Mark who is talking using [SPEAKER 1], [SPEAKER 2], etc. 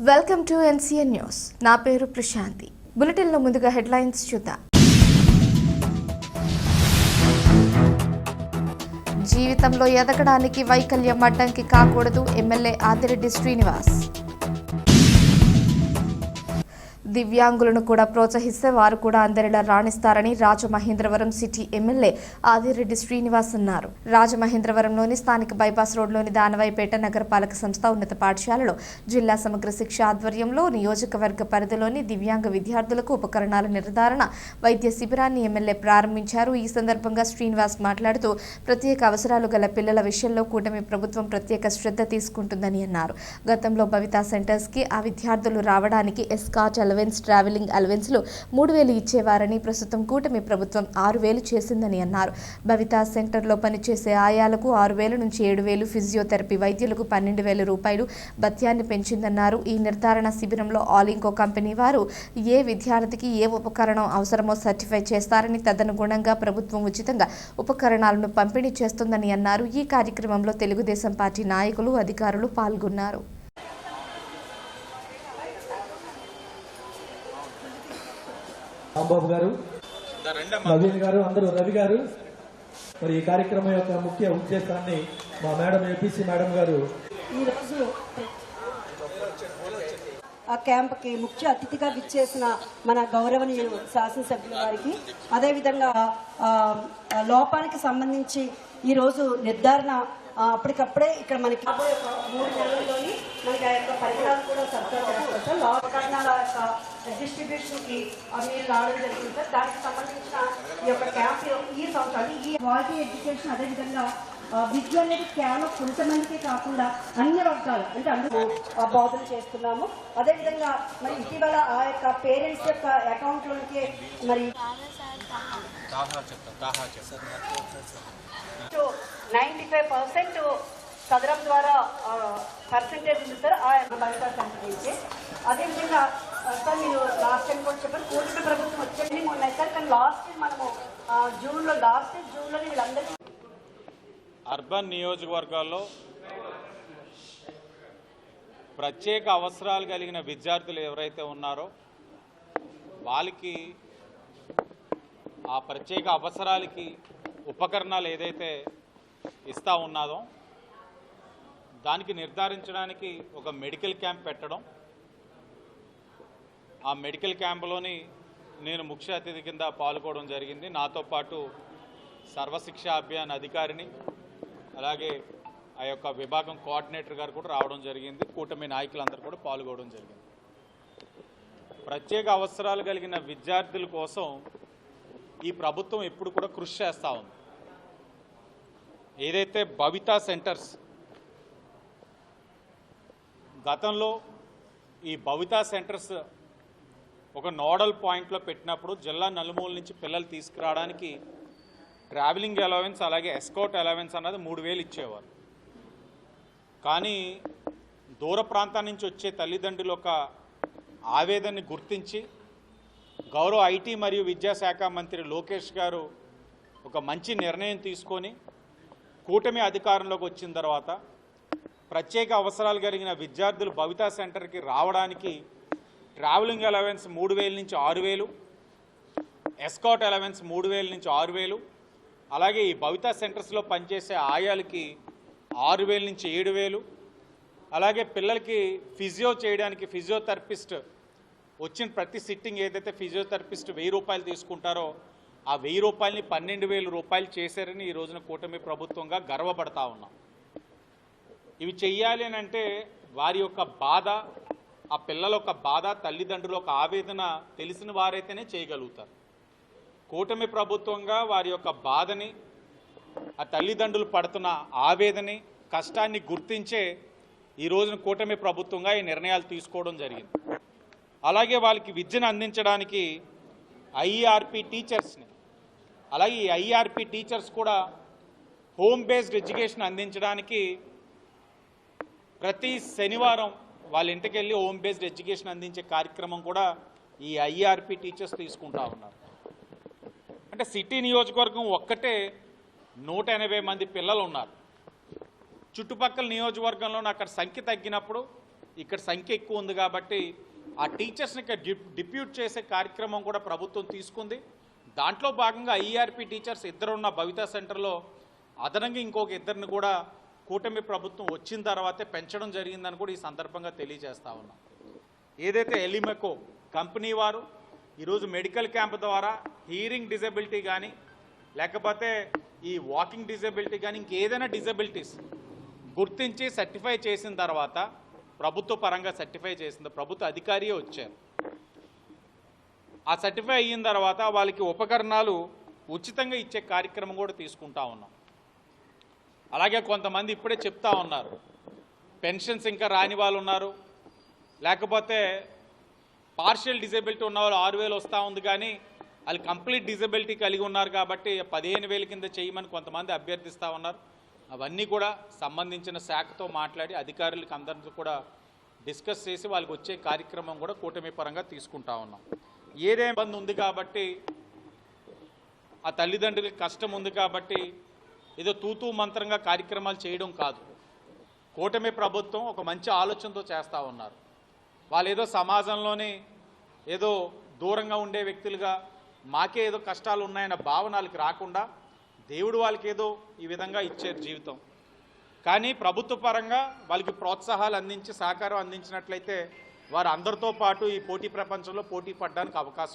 [SPEAKER 1] Welcome to NCN news. నా పేరు ప్రశాంతి. బులెటిన్లో ముందుగా హెడ్లైన్స్ చూద్దాం. జీవితంలో ఎదగడానికి వైకల్యం అడ్డంకి కాకూడదు. ఎమ్మెల్యే ఆదిరెడ్డి శ్రీనివాస్. దివ్యాంగులను కూడా ప్రోత్సహిస్తే వారు కూడా అందరిలా రాణిస్తారని రాజమహేంద్రవరం సిటీ ఎమ్మెల్యే ఆదిరెడ్డి శ్రీనివాస్ అన్నారు. రాజమహేంద్రవరంలోని స్థానిక బైపాస్ రోడ్లోని దానవాయిపేట నగరపాలక సంస్థ ఉన్నత పాఠశాలలో జిల్లా సమగ్ర శిక్ష ఆధ్వర్యంలో నియోజకవర్గ పరిధిలోని దివ్యాంగ విద్యార్థులకు ఉపకరణాల నిర్ధారణ వైద్య శిబిరాన్ని ఎమ్మెల్యే ప్రారంభించారు. ఈ సందర్భంగా శ్రీనివాస్ మాట్లాడుతూ ప్రత్యేక అవసరాలు గల పిల్లల విషయంలో కూటమి ప్రభుత్వం ప్రత్యేక శ్రద్ధ తీసుకుంటుందని అన్నారు. గతంలో భవితా సెంటర్స్కి ఆ విద్యార్థులు రావడానికి ఎస్కాట్ అలవెన్స్ ట్రావెలింగ్ అలవెన్స్లు మూడు వేలు ఇచ్చేవారని ప్రస్తుతం కూటమి ప్రభుత్వం ఆరు వేలు చేసిందని అన్నారు. భవితా సెంటర్లో పనిచేసే ఆయాలకు ఆరు వేల నుంచి ఏడు వేలు ఫిజియోథెరపీ వైద్యులకు పన్నెండు వేల రూపాయలు భత్యాన్ని పెంచిందన్నారు. ఈ నిర్ధారణ శిబిరంలో ఆల్ ఇంకో కంపెనీ వారు ఏ విద్యార్థికి ఏ ఉపకరణం అవసరమో సర్టిఫై చేస్తారని తదనుగుణంగా ప్రభుత్వం ఉచితంగా ఉపకరణాలను పంపిణీ చేస్తుందని అన్నారు. ఈ కార్యక్రమంలో తెలుగుదేశం పార్టీ నాయకులు అధికారులు పాల్గొన్నారు.
[SPEAKER 2] రాంబాబు గారు నవీన్ గారు అందరూ రవి గారు. మరి ఈ కార్యక్రమం యొక్క ముఖ్య ఉద్దేశాన్ని మా మేడం ఏపీసీ మేడం గారు
[SPEAKER 3] ఈరోజు ఆ క్యాంప్కి ముఖ్య అతిథిగా విచ్చేసిన మన గౌరవనీయులు శాసనసభ్యుల వారికి అదేవిధంగా లోపానికి సంబంధించి ఈరోజు నిర్ధారణ అప్పటికప్పుడే ఇక్కడ మనకి మూడు నెలల్లోని మనకి ఆ యొక్క పరికరాలు కూడా సరఫరా చేస్తారు. సార్ లోపకరణాల యొక్క డిస్ట్రిబ్యూషన్కి ఆ, మీరు రావడం జరిగింది. సార్ దానికి సంబంధించిన ఈ యొక్క క్యాంప్ ఈ సంవత్సరాలు ఈ వాల్టీ ఎడ్యుకేషన్ అదేవిధంగా విద్య అనేది కేవలం కొంతమందికే కాకుండా అన్ని వర్గాలు అంటే అందరూ బోధన చేస్తున్నాము. అదేవిధంగా మరి ఇటీవల ఆ యొక్క పేరెంట్స్ యొక్క అకౌంట్లోకి మరి నైంటీ ఫైవ్ పర్సెంట్ సదరం ద్వారా పర్సెంటేజ్ ఉంది సార్ ఆ బయట సెంటర్ నుంచి అదేవిధంగా సార్ మీరు లాస్ట్ టైం కూడా చెప్పారు కూటమి ప్రభుత్వం వచ్చేది ఉన్నాయి సార్ కానీ లాస్ట్ మనము ఆ, జూన్లో లాస్ట్ జూన్లో వీళ్ళందరికీ
[SPEAKER 4] అర్బన్ నియోజకవర్గాల్లో ప్రత్యేక అవసరాలు కలిగిన విద్యార్థులు ఎవరైతే ఉన్నారో వాళ్ళకి ఆ ప్రత్యేక అవసరాలకి ఉపకరణాలు ఏదైతే ఇస్తా ఉన్నాదో దానికి నిర్ధారించడానికి ఒక మెడికల్ క్యాంప్ పెట్టడం. ఆ మెడికల్ క్యాంపులోని నేను ముఖ్య అతిథి కింద పాల్గొనడం జరిగింది. నాతో పాటు సర్వశిక్ష అభియాన్ అధికారిని అలాగే ఆ యొక్క విభాగం కోఆర్డినేటర్ గారు కూడా రావడం జరిగింది. కూటమి నాయకులందరూ కూడా పాల్గొనడం జరిగింది. ప్రత్యేక అవసరాలు కలిగిన విద్యార్థుల కోసం ఈ ప్రభుత్వం ఎప్పుడు కూడా కృషి చేస్తూ ఉంది. ఏదైతే భవితా సెంటర్స్ గతంలో ఈ భవితా సెంటర్స్ ఒక నోడల్ పాయింట్లో పెట్టినప్పుడు జిల్లా నలుమూల నుంచి పిల్లలు తీసుకురావడానికి ట్రావెలింగ్ అలవెన్స్ అలాగే ఎస్కౌట్ అలవెన్స్ అన్నది మూడు వేలు ఇచ్చేవారు. కానీ దూర ప్రాంతం నుంచి వచ్చే తల్లిదండ్రులు ఒక ఆవేదనని గుర్తించి గౌరవ ఐటీ మరియు విద్యాశాఖ మంత్రి లోకేష్ గారు ఒక మంచి నిర్ణయం తీసుకొని కూటమి అధికారంలోకి వచ్చిన తర్వాత ప్రత్యేక అవసరాలు కలిగిన విద్యార్థులు భవితా సెంటర్కి రావడానికి ట్రావెలింగ్ అలవెన్స్ మూడు వేల నుంచి ఆరు వేలు ఎస్కాట్ అలవెన్స్ మూడు వేల నుంచి ఆరు వేలు అలాగే ఈ భవితా సెంటర్స్లో పనిచేసే ఆయాలకి ఆరు వేల నుంచి ఏడు వేలు అలాగే పిల్లలకి ఫిజియో చేయడానికి ఫిజియోథెరపిస్ట్ వచ్చిన ప్రతి సిట్టింగ్ ఏదైతే ఫిజియోథెరపిస్ట్ వెయ్యి రూపాయలు తీసుకుంటారో ఆ వెయ్యి రూపాయలని పన్నెండు వేల రూపాయలు చేశారని ఈ రోజున కూటమి ప్రభుత్వంగా గర్వపడతా ఉన్నాం. ఇవి చెయ్యాలి అని అంటే వారి యొక్క బాధ ఆ పిల్లల యొక్క బాధ తల్లిదండ్రుల యొక్క ఆవేదన తెలిసిన వారైతేనే చేయగలుగుతారు. కూటమి ప్రభుత్వంగా వారి యొక్క బాధని ఆ తల్లిదండ్రులు పడుతున్న ఆవేదని కష్టాన్ని గుర్తించే ఈ రోజున కూటమి ప్రభుత్వంగా ఈ నిర్ణయాలు తీసుకోవడం జరిగింది. అలాగే వాళ్ళకి విద్యను అందించడానికి ఐఆర్పి టీచర్స్ని అలాగే ఈ ఐఆర్పి టీచర్స్ కూడా హోమ్ బేస్డ్ ఎడ్యుకేషన్ అందించడానికి ప్రతి శనివారం వాళ్ళ ఇంటికి వెళ్ళి హోమ్ బేస్డ్ ఎడ్యుకేషన్ అందించే కార్యక్రమం కూడా ఈ ఐఆర్పి టీచర్స్ తీసుకుంటా ఉన్నారు. అంటే సిటీ నియోజకవర్గం ఒక్కటే నూట ఎనభై మంది పిల్లలు ఉన్నారు చుట్టుపక్కల నియోజకవర్గంలో అక్కడ సంఖ్య తగ్గినప్పుడు ఇక్కడ సంఖ్య ఎక్కువ ఉంది కాబట్టి ఆ టీచర్స్ని డిప్ డిప్యూట్ చేసే కార్యక్రమం కూడా ప్రభుత్వం తీసుకుంది. దాంట్లో భాగంగా ఐఆర్పి టీచర్స్ ఇద్దరున్న భవితా సెంటర్లో అదనంగా ఇంకొక ఇద్దరిని కూడా కూటమి ప్రభుత్వం వచ్చిన తర్వాతే పెంచడం జరిగిందని కూడా ఈ సందర్భంగా తెలియజేస్తా ఉన్నాం. ఏదైతే ఎలిమెకో కంపెనీ వారు ఈరోజు మెడికల్ క్యాంప్ ద్వారా హీరింగ్ డిజబిలిటీ కానీ లేకపోతే ఈ వాకింగ్ డిజబిలిటీ కానీ ఇంకేదైనా డిజబిలిటీస్ గుర్తించి సర్టిఫై చేసిన తర్వాత ప్రభుత్వ పరంగా సర్టిఫై చేసింది ప్రభుత్వ అధికారియే వచ్చారు. ఆ సర్టిఫై అయిన తర్వాత వాళ్ళకి ఉపకరణాలు ఉచితంగా ఇచ్చే కార్యక్రమం కూడా తీసుకుంటా ఉన్నాం. అలాగే కొంతమంది ఇప్పుడే చెప్తా ఉన్నారు. పెన్షన్స్ ఇంకా రాని వాళ్ళు ఉన్నారు. లేకపోతే పార్షియల్ డిజేబిలిటీ ఉన్న వాళ్ళు ఆరు వేలు వస్తూ ఉంది కానీ వాళ్ళు కంప్లీట్ డిజబిలిటీ కలిగి ఉన్నారు కాబట్టి పదిహేను వేల కింద చేయమని కొంతమంది అభ్యర్థిస్తూ ఉన్నారు. అవన్నీ కూడా సంబంధించిన శాఖతో మాట్లాడి అధికారులకు అందరితో కూడా డిస్కస్ చేసి వాళ్ళకి వచ్చే కార్యక్రమం కూడా కూటమి పరంగా తీసుకుంటా ఉన్నాం. ఏదే ఇబ్బంది ఉంది కాబట్టి ఆ తల్లిదండ్రులకి కష్టం ఉంది కాబట్టి ఏదో తూతూ మంత్రంగా కార్యక్రమాలు చేయడం కాదు. కూటమి ప్రభుత్వం ఒక మంచి ఆలోచనతో చేస్తూ ఉన్నారు. వాళ్ళు ఏదో సమాజంలోనే ఏదో దూరంగా ఉండే వ్యక్తులుగా మాకే ఏదో కష్టాలు ఉన్నాయన్న భావన వాళ్ళకి రాకుండా దేవుడు వాళ్ళకి ఏదో ఈ విధంగా ఇచ్చారు జీవితం. కానీ ప్రభుత్వ పరంగా వాళ్ళకి ప్రోత్సాహాలు అందించి సహకారం అందించినట్లయితే వారు అందరితో పాటు ఈ పోటీ ప్రపంచంలో పోటీ పడడానికి అవకాశం